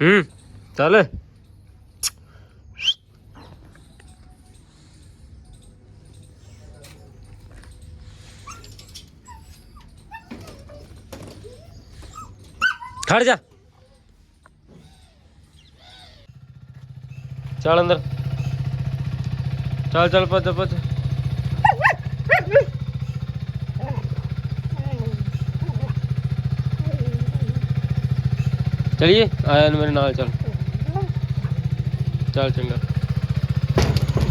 ਹੂੰ ਚੱਲ ਖੜ ਜਾ ਚੱਲ ਅੰਦਰ ਚੱਲ ਚੱਲ ਭੱਜ ਭੱਜ ਚਲਿਏ? ਆਇਆ ਨੂੰ ਮੇਰੇ ਨਾਲ, ਚੱਲ। ਚੱਲ ਚੰਗਾ।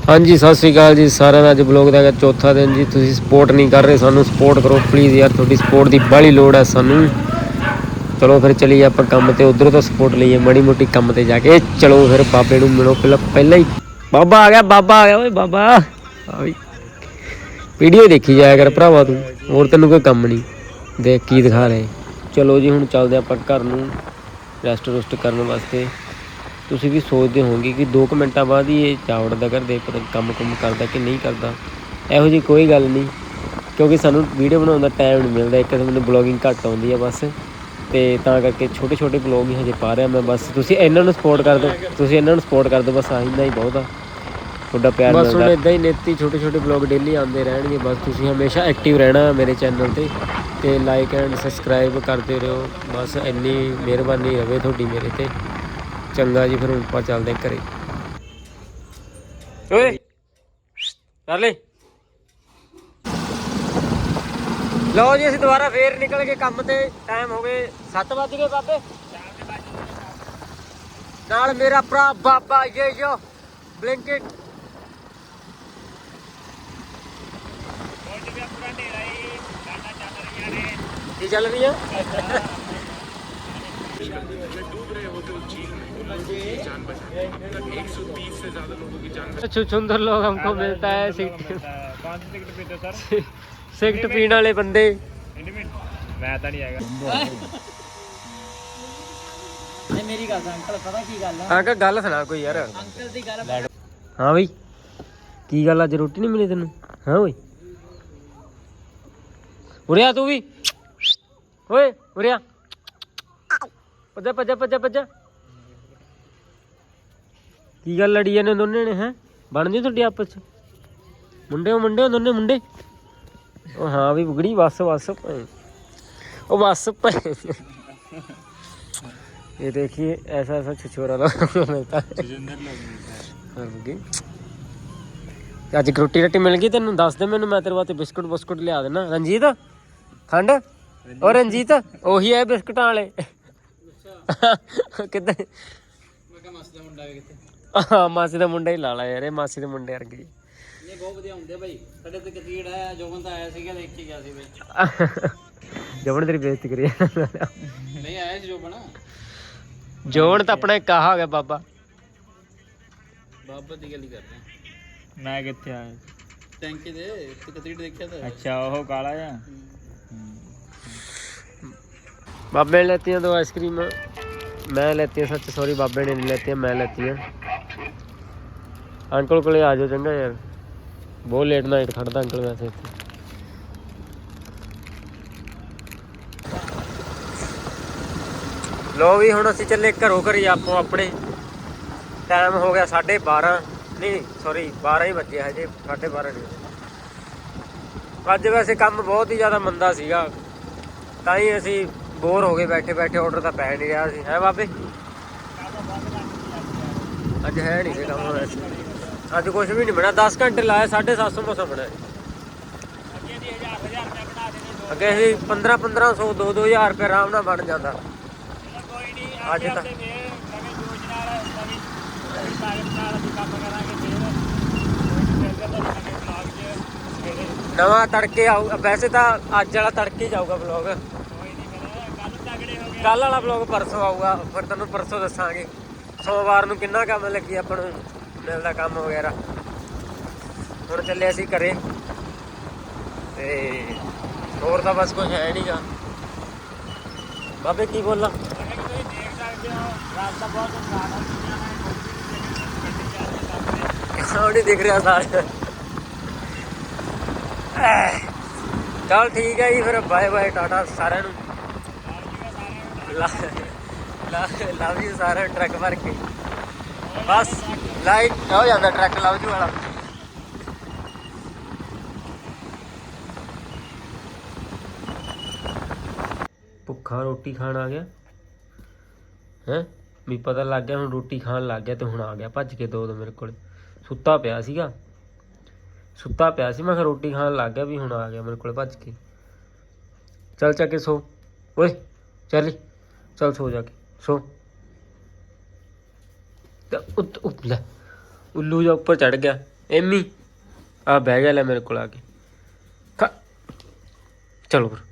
ਹਾਂਜੀ, ਸਤਿ ਸ੍ਰੀ ਅਕਾਲ ਜੀ ਸਾਰਿਆਂ ਦਾ। ਅੱਜ ਬਲੌਗ ਦਾ ਚੌਥਾ ਦਿਨ ਜੀ। ਤੁਸੀਂ ਸਪੋਰਟ ਨਹੀਂ ਕਰ ਰਹੇ ਸਾਨੂੰ ਸਪੋਰਟ ਕਰੋ ਪਲੀਜ਼ ਯਾਰ। ਤੁਹਾਡੀ ਸਪੋਰਟ ਦੀ ਬਾਹਲੀ ਲੋੜ ਹੈ ਸਾਨੂੰ। ਚਲੋ ਫਿਰ ਚਲੀਏ ਆਪਾਂ ਕੰਮ ਤੇ। ਉਧਰੋਂ ਤੋਂ ਸਪੋਰਟ ਲਈਏ, ਮੜੀ ਮੋਟੀ ਕੰਮ ਤੇ ਜਾ ਕੇ। ਚਲੋ ਫਿਰ ਬਾਬੇ ਨੂੰ ਮਿਲੋ ਪਹਿਲਾਂ ਪਹਿਲਾਂ ਹੀ। ਬਾਬਾ ਆ ਗਿਆ, ਬਾਬਾ ਆ ਗਿਆ ਓਏ, ਬਾਬਾ। ਆ ਵੀ। ਵੀਡੀਓ ਦੇਖੀ ਜਾਇਆ ਕਰ ਭਰਾਵਾ ਤੂੰ। ਹੋਰ ਤੈਨੂੰ ਕੋਈ ਕੰਮ ਨਹੀਂ। ਦੇਖ ਕੀ ਦਿਖਾ ਰਹੇ। ਚਲੋ ਜੀ, ਹੁਣ ਚੱਲਦੇ ਆਪਾਂ ਘਰ ਨੂੰ। ਰੈਸਟ ਰੁਸਟ ਕਰਨ ਵਾਸਤੇ। ਤੁਸੀਂ ਵੀ ਸੋਚਦੇ ਹੋਵੋਗੇ ਕਿ 2 ਮਿੰਟਾਂ ਬਾਅਦ ਹੀ ਇਹ ਚਾਵੜਦਾ ਕਰਦੇ ਪਤਾ ਕੰਮ ਕੁਮ ਕਰਦਾ ਕਿ ਨਹੀਂ ਕਰਦਾ। ਇਹੋ ਜੀ ਕੋਈ ਗੱਲ ਨਹੀਂ ਕਿਉਂਕਿ ਸਾਨੂੰ ਵੀਡੀਓ ਬਣਾਉਣ ਦਾ ਟਾਈਮ ਨਹੀਂ ਮਿਲਦਾ। ਇੱਕ ਤਾਂ ਮੈਨੂੰ ਬਲੌਗਿੰਗ ਘੱਟ ਆਉਂਦੀ ਆ ਬਸ ਤੇ ਤਾਂ ਕਰਕੇ ਛੋਟੇ ਛੋਟੇ ਬਲੌਗ ਹੀ ਹਜੇ ਪਾ ਰਿਹਾ ਮੈਂ ਬਸ। ਤੁਸੀਂ ਇਹਨਾਂ ਨੂੰ ਸਪੋਰਟ ਕਰ ਦਿਓ ਤੁਸੀਂ ਇਹਨਾਂ ਨੂੰ ਸਪੋਰਟ ਕਰ ਦਿਓ ਬਸ ਆਹੀ ਨਾ ਹੀ ਬਹੁਤ ਆ। ਤੁਹਾਡਾ ਪਿਆਰ ਮਿਲਦਾ। ਬਸ ਹੁਣ ਇਦਾਂ ਹੀ ਨੇਤੀ ਛੋਟੇ ਛੋਟੇ ਬਲੌਗ ਡੇਲੀ ਆਉਂਦੇ ਰਹਿਣਗੇ ਬਸ ਤੁਸੀਂ ਹਮੇਸ਼ਾ ਐਕਟਿਵ ਰਹਿਣਾ ਮੇਰੇ ਚੈਨਲ ਤੇ। ਤੇ ਲਾਈਕ ਐਂਡ ਸਬਸਕ੍ਰਾਈਬ ਕਰਦੇ ਰਹੋ। ਬਸ ਇੰਨੀ ਮਿਹਰਬਾਨੀ ਰਵੇ ਤੁਹਾਡੀ ਮੇਰੇ ਤੇ। ਚੰਗਾ ਜੀ, ਫਿਰ ਹੁਣ ਆਪਾਂ ਚੱਲਦੇ ਹਾਂ ਘਰੇ। ਓਏ, ਕਰ ਲੈ ਲਓ ਜੀ, ਅਸੀਂ ਦੁਬਾਰਾ ਫੇਰ ਨਿਕਲ ਗਏ। ਕੰਮ ਤੇ ਟਾਈਮ ਹੋ ਗਏ 7 ਵਜ ਗਏ ਬਾਬੇ। ਨਾਲ ਮੇਰਾ ਭਰਾ ਬਾਬਾ ਇਹ ਜੋ ਬਲਿੰਕਟ ਕੀ ਚੱਲ ਰਹੀ ਆ सुंदर लोग हमको मिलता है सिगरेट पांच टिकट पीते सर सिगरेट पीने वाले बंदे ਮੈਂ ਤਾਂ ਨਹੀਂ ਹੈਗਾ ਨਹੀਂ ਮੇਰੀ ਗੱਲ ਸੁਣ ਅੰਕਲ ਪਤਾ ਕੀ ਗੱਲ ਆ ਅੰਕਲ ਗੱਲ ਸੁਣਾ ਕੋਈ ਯਾਰ ਅੰਕਲ ਦੀ ਗੱਲ ਹਾਂ ਬਈ ਕੀ ਗੱਲ ਅੱਜ ਰੋਟੀ ਨਹੀਂ ਮਿਲੀ ਤੈਨੂੰ ਹਾਂ ਓਏ ਉਰਿਆ ਤੂੰ ਵੀ ਓਏ ਉਰਿਆ ਭੱਜਾ ਭੱਜਾ ਭੱਜਾ ਭੱਜਾ ਕੀ ਗੱਲ ਲੜੀ ਜਾਂਦੇ ਦੋਨੇ ਨੇ ਹੈ ਬਣ ਜੀ ਤੁਹਾਡੀ ਆਪਸ ਚ ਮੁੰਡੇ ਹੋ ਮੁੰਡੇ ਹੋ ਦੋਨੇ ਮੁੰਡੇ ਉਹ ਹਾਂ ਵੀ ਬੁਗੜੀ ਬਸ ਬਸ ਭਾਈ। ਉਹ ਬਸ ਭਾਈ। ये देखिए ऐसा ऐसा छिछोरा लोग मिलता है ਹਾਂ ਬੁੱਗੀ ਤੇ ਅੱਜ ਰੋਟੀ ਰੱਟੀ ਮਿਲ ਗਈ ਤੈਨੂੰ ਦੱਸ ਦੇ ਮੈਨੂੰ ਮੈਂ ਤੇਰੇ ਵਾਸਤੇ ਬਿਸਕੁਟ ਬੁਸਕੁਟ ਲਿਆ ਦੇਣਾ ਰਣਜੀਤ ਖੰਡ ਉਹ ਰਣਜੀਤ ਉਹੀ ਹੈ ਬਿਸਕੁਟਾਂ ਵਾਲੇ। ਕਿੱਦਾਂ? ਮੈਂ ਕਿਹਾ ਮਸਤ ਦਾ ਮੁੰਡਾ ਵੀ ਕਿਤੇ ਆਹ, ਮਾਸੀ ਦਾ ਮੁੰਡਾ ਹੀ ਲਾ ਲਾ ਯਾਰ ਇਹ ਮਾਸੀ ਦੇ ਮੁੰਡੇ ਵਰਗੇ। ਹੀ। ਇਹ ਬਹੁਤ ਵਧੀਆ ਹੁੰਦੇ ਬਾਈ। ਸਾਡੇ ਤੇ ਕਤੀੜ ਆਇਆ ਜੋਗਨ ਤਾਂ ਆਇਆ ਸੀਗਾ ਦੇਖ ਕੇ ਗਿਆ ਸੀ ਬਾਈ। ਜਵਨ ਤੇਰੀ ਬੇਇੱਜ਼ਤੀ ਕਰੀ ਨਹੀਂ ਆਇਆ ਸੀ ਜੋਗਨ ਜੋਵਨ ਤਾਂ ਆਪਣਾ ਇੱਕ ਆਹ ਹੋ ਗਿਆ ਬਾਬਾ। ਬਾਬਾ ਦੀ ਗੱਲ ਹੀ ਕਰਦੇ ਮੈਂ ਕਿੱਥੇ ਆਇਆ? ਟੈਂਕੀ ਦੇ ਤੇ ਕਤੀੜ ਦੇਖਿਆ ਤਾਂ। ਅੱਛਾ ਉਹ ਕਾਲਾ ਜਾਂ ਬਾਬੇ ਨੇ ਲੈਤੀਆਂ ਦੋ ਆਈਸਕ੍ਰੀਮ ਮੈਂ ਲੈਤੀਆਂ, ਸੱਚ ਸੌਰੀ ਬਾਬੇ ਨੇ ਨਹੀਂ ਲੈਤੀਆਂ, ਮੈਂ ਲੈਤੀਆਂ। ਅੰਕਲ ਕੋਲੇ ਆ ਜਾਓ ਚੰਗਾ ਯਾਰ। ਬਹੁਤ ਲੇਟ ਨਾਈਟ ਖੜਦਾ ਅੰਕਲ ਵੈਸੇ ਇੱਥੇ। ਲੋ ਵੀ, ਹੁਣ ਅਸੀਂ ਚੱਲੇ ਘਰੋਂ ਘਰੀ, ਆਪੋ ਆਪਣੇ। ਟਾਈਮ ਹੋ ਗਿਆ 12:30 ਨਹੀਂ ਸੌਰੀ 12 ਹੀ ਵੱਜੇ ਹਜੇ 12:30 ਨਹੀਂ ਅੱਜ ਵੈਸੇ ਕੰਮ ਬਹੁਤ ਹੀ ਜ਼ਿਆਦਾ ਮੰਦਾ ਸੀਗਾ। ਤਾਂ ਹੀ ਅਸੀਂ ਬੋਰ ਹੋ ਗਏ, ਬੈਠੇ ਬੈਠੇ ਆਰਡਰ ਤਾਂ ਪੈ ਨਹੀਂ ਰਿਹਾ ਸੀ। ਹੈ ਬਾਬੇ? ਅੱਜ ਹੈ ਨਹੀਂ ਸੀ ਕੰਮ ਵੈਸੇ। ਅੱਜ ਕੁਝ ਵੀ ਨਹੀਂ ਬਣਾ 10 ਘੰਟੇ ਲਾਏ 750 ਮਸਾ ਬਣਾਇਆ ਅੱਗੇ ਅਸੀਂ 15 1500 2 2000 ਰੁਪਏ ਆਰਾਮ ਨਾਲ ਬਣ ਜਾਂਦਾ। ਅੱਜ ਤਾਂ ਨਵਾਂ ਤੜਕੇ ਆਊ ਵੈਸੇ ਤਾਂ ਅੱਜ ਵਾਲਾ ਤੜਕੇ ਹੀ ਜਾਊਗਾ ਵਲੌਗ ਕੋਈ ਨਹੀਂ ਫਿਰ ਕੱਲ ਤਗੜੇ ਹੋ ਗਏ ਕੱਲ ਵਾਲਾ ਵਲੌਗ ਪਰਸੋਂ ਆਊਗਾ, ਫਿਰ ਤੁਹਾਨੂੰ ਪਰਸੋਂ ਦੱਸਾਂਗੇ। ਸੋਮਵਾਰ ਨੂੰ ਕਿੰਨਾ ਕੰਮ ਲੱਗੀ ਆਪਾਂ ਨੂੰ ਮਿਲਦਾ ਕੰਮ ਵਗੈਰਾ। ਹੁਣ ਚੱਲੇ ਅਸੀਂ ਘਰੇ। ਤੇ ਹੋਰ ਤਾਂ ਬਸ ਕੁਝ ਹੈ ਨਹੀਂਗਾ। ਬਾਬੇ, ਕੀ ਬੋਲਾਂ? ਜਿਵੇਂ ਕਿ ਦਿਖ ਰਿਹਾ ਸਾਰੇ? ਚਲ ਠੀਕ ਹੈ ਜੀ, ਫਿਰ ਬਾਏ ਬਾਏ ਟਾਟਾ ਸਾਰਿਆਂ ਨੂੰ। ਲਵ ਯੂ ਸਾਰਿਆਂ ਟਰੱਕ ਭਰ ਕੇ। ਬਸ ਲਾਈਟ ਹੋ ਜਾਂਦਾ ਟਰੱਕ ਲਵ ਯੂ ਵਾਲਾ। ਭੁੱਖਾ ਰੋਟੀ ਖਾਣ ਆ ਗਿਆ। ਹੈ? ਵੀ ਪਤਾ ਲੱਗ ਗਿਆ ਹੁਣ ਰੋਟੀ ਖਾਣ ਲੱਗ ਗਿਆ ਤੇ ਹੁਣ ਆ ਗਿਆ। ਭੱਜ ਕੇ ਦੋ ਦੋ ਮੇਰੇ ਕੋਲ। ਸੁੱਤਾ ਪਿਆ ਸੀਗਾ। ਸੁੱਤਾ ਪਿਆ ਸੀ, ਮੈਂ ਕਿਹਾ ਰੋਟੀ ਖਾਣ ਲੱਗ ਗਿਆ ਵੀ ਹੁਣ ਆ ਗਿਆ ਮੇਰੇ ਕੋਲ, ਭੱਜ ਕੇ। ਚੱਲ ਚੱਕ ਕੇ ਸੋ। ਓਏ, ਚੱਲੀ ਚੱਲ ਸੋ ਜਾ ਕੇ ਸੋ ਤੇ ਉੱਤ ਉੱਤ ਲੈ ਉੱਲੂ ਜਾ ਉੱਪਰ ਚੜ ਗਿਆ ਐਮੀ ਆ ਬਹਿ ਗਿਆ ਲੈ ਮੇਰੇ ਕੋਲ ਆ ਕੇ ਖਾ ਚਲੋ ਫਿਰ